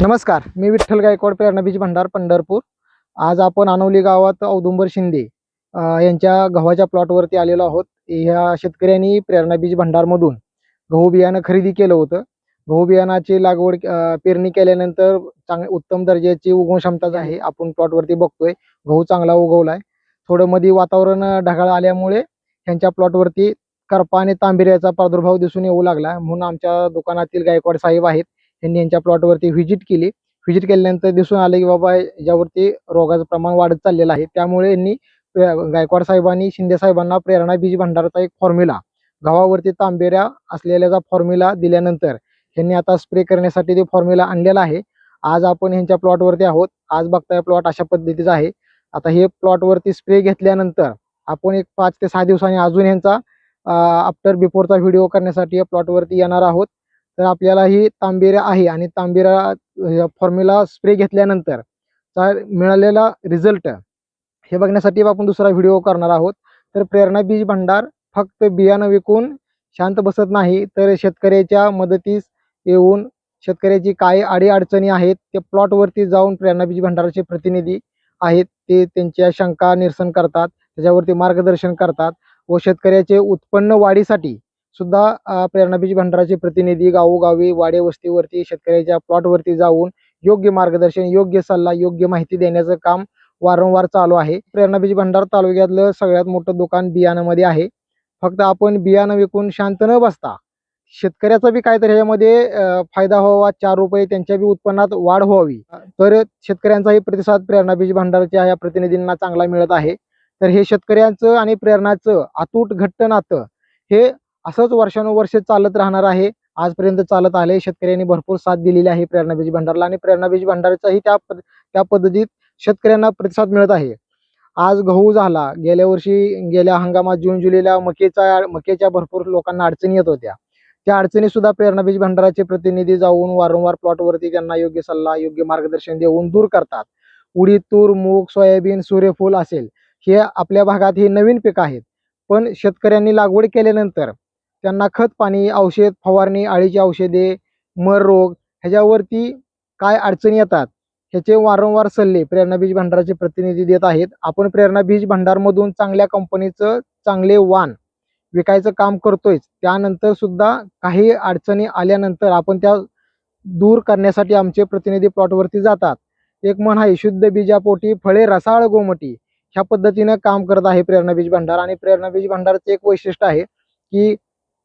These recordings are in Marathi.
नमस्कार मी विठ्ठल गायकवाड प्रेरणा बीज भंडार पंढरपूर. आज आपण आनवली गावात औदुंबर शिंदे यांच्या गव्हाच्या प्लॉटवरती आलेलो आहोत. ह्या शेतकऱ्यांनी प्रेरणा बीज भंडारमधून गहू बियाणं खरेदी केलं होतं. गहू बियाणाची लागवड पेरणी केल्यानंतर चांग उत्तम दर्जाची उगवण क्षमताच आहे आपण प्लॉटवरती बघतोय. गहू चांगला उगवलाय. थोडं मध्ये वातावरण ढगाळ आल्यामुळे ह्यांच्या प्लॉटवरती करपा आणि तांबिऱ्याचा प्रादुर्भाव दिसून येऊ लागला. म्हणून आमच्या दुकानातील गायकवाड साहेब आहेत. त्यांनी यांच्या प्लॉटवरती व्हिजिट केली. व्हिजिट केल्यानंतर दिसून आलं की बाबा याच्यावरती रोगाचं प्रमाण वाढत चाललेलं आहे. त्यामुळे यांनी गायकवाड साहेबांनी शिंदे साहेबांना प्रेरणा बीज भंडाराचा एक फॉर्म्युला गव्हावरती तांबेऱ्या असलेल्याचा फॉर्म्युला दिल्यानंतर यांनी आता स्प्रे करण्यासाठी ते फॉर्म्युला आणलेला आहे. आज आपण ह्यांच्या प्लॉटवरती आहोत. आज बघताय प्लॉट अशा पद्धतीचा आहे. आता हे प्लॉटवरती स्प्रे घेतल्यानंतर आपण एक पाच ते सहा दिवसांनी अजून यांचा आफ्टर बिफोरचा व्हिडिओ करण्यासाठी या प्लॉटवरती येणार आहोत. तर आपल्याला ही तांबेरा आहे आणि तांबेरा फॉर्म्युला स्प्रे घेतल्यानंतर चा मिळालेला रिझल्ट हे बघण्यासाठी आपण दुसरा व्हिडिओ करणार आहोत. तर प्रेरणा बीज भंडार फक्त बियाणं विकून शांत बसत नाही तर शेतकऱ्याच्या मदतीस येऊन शेतकऱ्याची काय अडीअडचणी आहेत ते प्लॉटवरती जाऊन प्रेरणा बीज भंडाराचे प्रतिनिधी आहेत ते त्यांच्या शंका निरसन करतात त्याच्यावरती मार्गदर्शन करतात व शेतकऱ्याचे उत्पन्न वाढीसाठी सुद्धा प्रेरणाबीज भंडाराचे प्रतिनिधी गावोगावी वाडे वस्तीवरती शेतकऱ्याच्या प्लॉटवरती जाऊन योग्य मार्गदर्शन योग्य सल्ला योग्य माहिती देण्याचं काम वारंवार चालू आहे. प्रेरणाबीज भंडार तालुक्यातलं सगळ्यात मोठं दुकान बियाणामध्ये आहे. फक्त आपण बियाणं विकून शांत न बसता शेतकऱ्याचा बी काहीतरी ह्याच्यामध्ये फायदा व्हावा चार रुपये त्यांच्या बी उत्पन्नात वाढ व्हावी. तर शेतकऱ्यांचाही प्रतिसाद प्रेरणाबीज भंडारच्या भंडाराच्या या प्रतिनिधींना चांगला मिळत आहे. तर हे शेतकऱ्यांचं आणि प्रेरणाचं अतूट घट्ट नातं हे असंच वर्षानुवर्ष चालत राहणार आहे. आजपर्यंत चालत आले. शेतकऱ्यांनी भरपूर साथ दिलेली आहे प्रेरणा बीज भंडारला आणि प्रेरणा बीज भंडाराचाही त्या त्या पद्धतीत शेतकऱ्यांना प्रतिसाद मिळत आहे. आज गहू झाला. गेल्या वर्षी गेल्या हंगामात जून जुलैला मकेचा मकेच्या भरपूर लोकांना अडचणी येत होत्या. त्या अडचणी सुद्धा प्रेरणा बीज भंडाराचे प्रतिनिधी जाऊन वारंवार प्लॉटवरती त्यांना योग्य सल्ला योग्य मार्गदर्शन देऊन दूर करतात. उडीद तूर मूग सोयाबीन सूर्यफूल असेल. हे आपल्या भागात हे नवीन पीक आहेत. पण शेतकऱ्यांनी लागवड केल्यानंतर त्यांना खत पाणी औषध फवारणी आळीची औषधे मर रोग ह्याच्यावरती काय अडचणी येतात ह्याचे वारंवार सल्ले प्रेरणा बीज भंडाराचे प्रतिनिधी देत आहेत. आपण प्रेरणा बीज भंडारमधून चांगल्या कंपनीचं चांगले वाण विकायचं काम करतोय त्यानंतर सुद्धा काही अडचणी आल्यानंतर आपण त्या दूर करण्यासाठी आमचे प्रतिनिधी प्लॉटवरती जातात. एक म्हण आहे शुद्ध बीजापोटी फळे रसाळ गोमटी ह्या पद्धतीनं काम करत आहे प्रेरणा बीज भंडार. आणि प्रेरणा बीज भंडारचं एक वैशिष्ट्य आहे की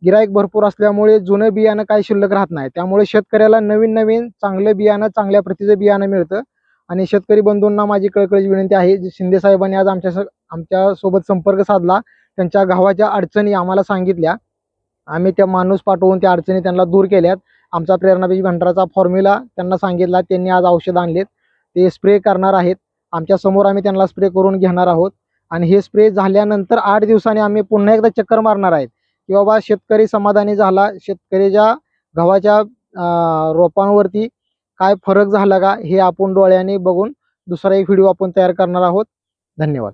गिराईक भरपूर असल्यामुळे जुनं बियाणं काही शिल्लक राहत नाही. त्यामुळे शेतकऱ्याला नवीन नवीन चांगलं बियाणं चांगल्या प्रतीचं बियाणं मिळतं. आणि शेतकरी बंधूंना माझी कळकळीची विनंती आहे जी शिंदे साहेबांनी आज आमच्या स- आमच्यासोबत संपर्क साधला त्यांच्या गावाच्या अडचणी आम्हाला सांगितल्या. आम्ही त्या माणूस पाठवून त्या अडचणी त्यांना दूर केल्यात. आमचा प्रेरणा बीज भंडाराचा फॉर्म्युला त्यांना सांगितला त्यांनी आज औषध आणलेत. ते स्प्रे करणार आहेत. आमच्यासमोर आम्ही त्यांना स्प्रे करून घेणार आहोत. आणि हे स्प्रे झाल्यानंतर आठ दिवसांनी आम्ही पुन्हा एकदा चक्कर मारणार आहेत. की बाबा शेतकरी समाधानी झाला शेतकऱ्याच्या गव्हाच्या रोपांवरती काय फरक झाला का हे आपण डोळ्याने बघून दुसरा एक व्हिडिओ आपण तयार करणार आहोत. धन्यवाद.